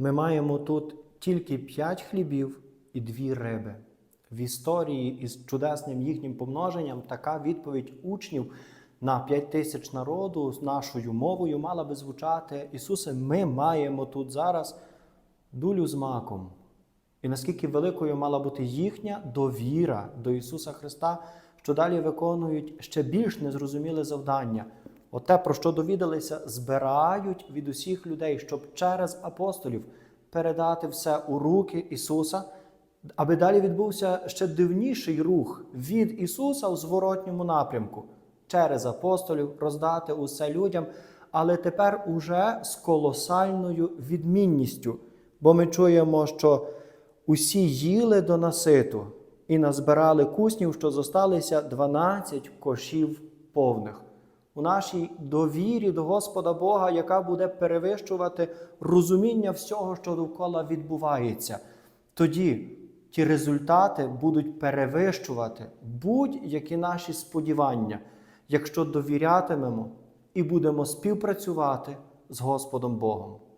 Ми маємо тут тільки п'ять хлібів і дві риби. В історії із чудесним їхнім помноженням така відповідь учнів на п'ять тисяч народу з нашою мовою мала би звучати: Ісусе, ми маємо тут зараз дулю з маком. І наскільки великою мала бути їхня довіра до Ісуса Христа, що далі виконують ще більш незрозуміле завдання. Оте, про що довідалися, збирають від усіх людей, щоб через апостолів передати все у руки Ісуса, аби далі відбувся ще дивніший рух від Ісуса у зворотньому напрямку, через апостолів роздати усе людям, але тепер уже з колосальною відмінністю. Бо ми чуємо, що усі їли до наситу і назбирали куснів, що зосталися 12 кошів повних. У нашій довірі до Господа Бога, яка буде перевищувати розуміння всього, що довкола відбувається. Тоді ті результати будуть перевищувати будь-які наші сподівання, якщо довірятимемо і будемо співпрацювати з Господом Богом.